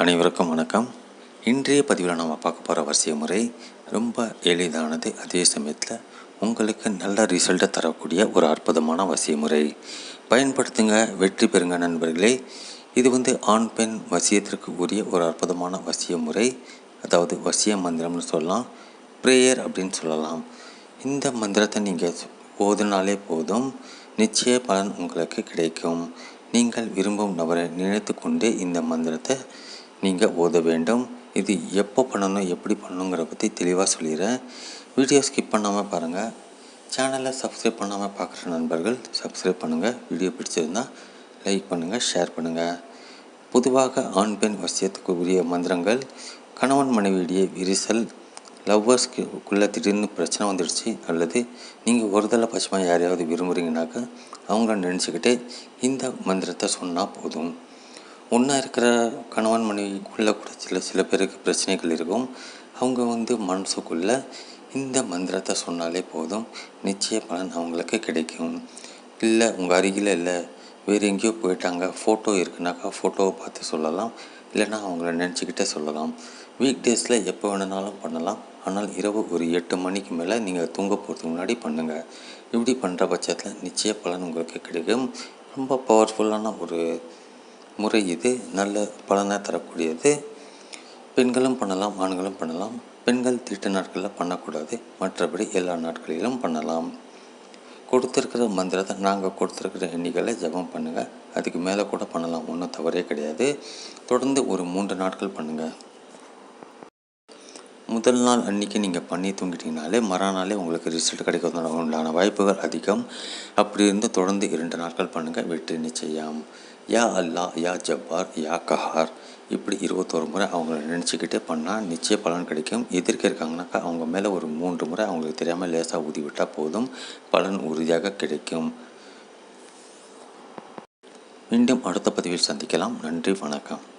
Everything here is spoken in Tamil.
அனைவருக்கும் வணக்கம். இன்றைய பதிவில் நம்ம பார்க்க போகிற வரிசை முறை ரொம்ப எளிதானது. அதே சமயத்தில் உங்களுக்கு நல்ல ரிசல்ட்டை தரக்கூடிய ஒரு அற்புதமான வசிய முறை. பயன்படுத்துங்க வெற்றி பெறுங்க நண்பர்களே. இது வந்து ஆண் பெண் வசியத்திற்கு உரிய ஒரு அற்புதமான வசிய முறை. அதாவது வசிய மந்திரம்னு சொல்லலாம் ப்ரேயர் அப்படின்னு சொல்லலாம். இந்த மந்திரத்தை நீங்கள் ஓதுனாலே போதும் நிச்சய பலன் உங்களுக்கு கிடைக்கும். நீங்கள் விரும்பும் நபரை நினைத்து கொண்டே இந்த மந்திரத்தை நீங்கள் ஓத வேண்டும். இது எப்போ பண்ணணும் எப்படி பண்ணணுங்கிற பற்றி தெளிவாக சொல்லிடுறேன். வீடியோ ஸ்கிப் பண்ணாமல் பாருங்கள் சேனலை சப்ஸ்கிரைப் பண்ணாமல் பார்க்குற நண்பர்கள் சப்ஸ்கிரைப் பண்ணுங்கள் வீடியோ பிடிச்சிருந்தால் லைக் பண்ணுங்கள் ஷேர் பண்ணுங்கள் பொதுவாக ஆண் பெண் வசியத்துக்கு உரிய மந்திரங்கள் கணவன் மனைவியிடையே விரிசல் லவ்வர்ஸ்க்குள்ளே திடீர்னு பிரச்சனை வந்துடுச்சு அல்லது நீங்கள் ஒருதலை பட்சமாக யாரையாவது விரும்புகிறீங்கனாக்கா அவங்கள நினச்சிக்கிட்டே இந்த மந்திரத்தை சொன்னால் போதும். ஒன்றா இருக்கிற கணவன் மனைவிக்குள்ளே கூட சில சில பேருக்கு பிரச்சனைகள் இருக்கும். அவங்க வந்து மனசுக்குள்ளே இந்த மந்திரத்தை சொன்னாலே போதும். நிச்சய பலன் அவங்களுக்கு கிடைக்கும். இல்லை உங்கள் அருகில் இல்லை வேறு எங்கேயோ போயிட்டாங்க ஃபோட்டோ இருக்குனாக்கா ஃபோட்டோவை பார்த்து சொல்லலாம். இல்லைன்னா அவங்கள நினச்சிக்கிட்டே சொல்லலாம். வீக் டேஸில் எப்போ வேணுனாலும் பண்ணலாம். ஆனால் இரவு ஒரு எட்டு மணிக்கு மேலே நீங்கள் தூங்க போகிறதுக்கு முன்னாடி பண்ணுங்கள் இப்படி பண்ணுற பட்சத்தில் நிச்சய பலன் உங்களுக்கு கிடைக்கும். ரொம்ப பவர்ஃபுல்லான ஒரு முறை இது. நல்ல பலனை தரக்கூடியது. பெண்களும் பண்ணலாம் ஆண்களும் பண்ணலாம். பெண்கள் திட்ட நாட்களில் பண்ணக்கூடாது. மற்றபடி எல்லா நாட்களிலும் பண்ணலாம். கொடுத்துருக்கிற மந்திரத்தை நாங்கள் கொடுத்துருக்கிற எண்ணிக்கையில் ஜபம் பண்ணுங்கள் அதுக்கு மேலே கூட பண்ணலாம். ஒன்றும் தவறே கிடையாது. தொடர்ந்து ஒரு மூன்று நாட்கள் பண்ணுங்கள் முதல் நாள் அன்றைக்கி நீங்கள் பண்ணி தூங்கிட்டீங்கனாலே மறுநாளே உங்களுக்கு ரிசல்ட் கிடைக்கிறதுனால உண்டான வாய்ப்புகள் அதிகம். அப்படி இருந்து தொடர்ந்து இரண்டு நாட்கள் பண்ணுங்கள் வெற்றி நிச்சயம். யா அல்லா யா ஜப்பார் யா கஹார். இப்படி இருபத்தோரு முறை அவங்கள நினச்சிக்கிட்டே பண்ணால் நிச்சய பலன் கிடைக்கும். எதிர்க்க இருக்காங்கனாக்கா அவங்க மேலே ஒரு மூன்று முறை அவங்களுக்கு தெரியாமல் லேசாக ஊதி விட்டால் போதும். பலன் உறுதியாக கிடைக்கும். மீண்டும் அடுத்த பதிவில் சந்திக்கலாம். நன்றி வணக்கம்.